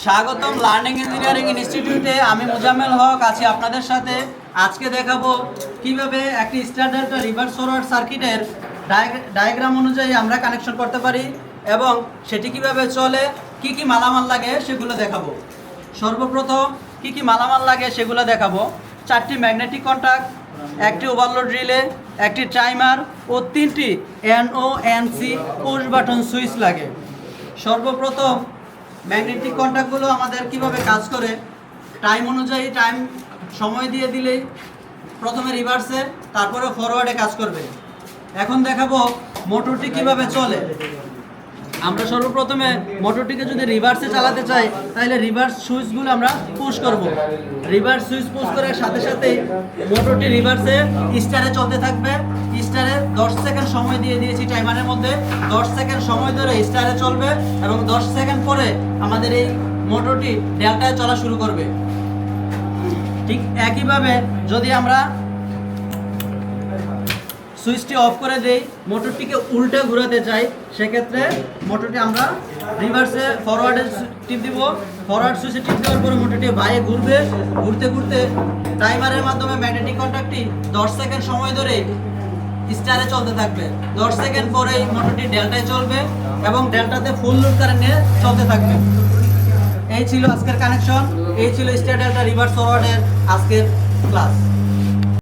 স্বাগতম learning engineering ইনস্টিটিউটে আমি মুজাম্মেল হক, আছি আপনাদের সাথে। আজকে দেখাবো কীভাবে একটি স্ট্যান্ডার্ড রিভার্স ফরওয়ার্ড সার্কিটের ডায়াগ্রাম অনুযায়ী আমরা কানেকশন করতে পারি এবং সেটি কীভাবে চলে, কি কি মালামাল লাগে সেগুলো দেখাবো। সর্বপ্রথম কি কি মালামাল লাগে সেগুলো দেখাবো। চারটি ম্যাগনেটিক কন্ট্যাক্ট একটি ওভারলোড রিলে একটি টাইমার ও তিনটি N O N C push button switch লাগে। সর্বপ্রথম ম্যাগনেটিক কন্ট্যাক্টগুলো আমাদের কীভাবে কাজ করে? টাইম অনুযায়ী টাইম সময় দিয়ে দিলেই প্রথমে রিভার্সে তারপরে ফরওয়ার্ডে কাজ করবে। এখন দেখাবো মোটরটি কীভাবে চলে। আমরা সর্বপ্রথমে মোটরটিকে যদি রিভার্সে চালাতে চাই, তাহলে রিভার্স সুইচগুলো আমরা পুশ করব। রিভার্স সুইচ পুশ করার সাথে সাথে মোটরটি রিভার্সে স্টারে চলতে থাকবে। স্টারে দশ সেকেন্ড সময় দিয়ে দিয়েছি টাইমারের মধ্যে। দশ সেকেন্ড সময় ধরে স্টারে চলবে এবং দশ সেকেন্ড পরে আমাদের এই মোটরটি ডেল্টায় চলা শুরু করবে। ঠিক একইভাবে যদি আমরা সুইচটি অফ করে দেই, মোটরটিকে উল্টে ঘোরাতে চাই, সেক্ষেত্রে মোটরটি আমরা রিভার্সে ফরওয়ার্ডে টিপ দিব। ফরওয়ার্ড সুইচে টিপ দেওয়ার পরে মোটরটি বাইরে ঘুরবে। ঘুরতে ঘুরতে টাইমারের মাধ্যমে ম্যাগনেটিক কন্ট্যাক্টটি দশ সেকেন্ড সময় ধরে স্টারে চলতে থাকবে। দশ সেকেন্ড পরেই মোটরটি ডেল্টায় চলবে এবং ডেল্টাতে ফুল লোড কারেন্ট চলতে থাকবে। এই ছিল আজকের কানেকশন এই ছিল স্টার ডেল্টা রিভার্স ফরওয়ার্ডের আজকের ক্লাস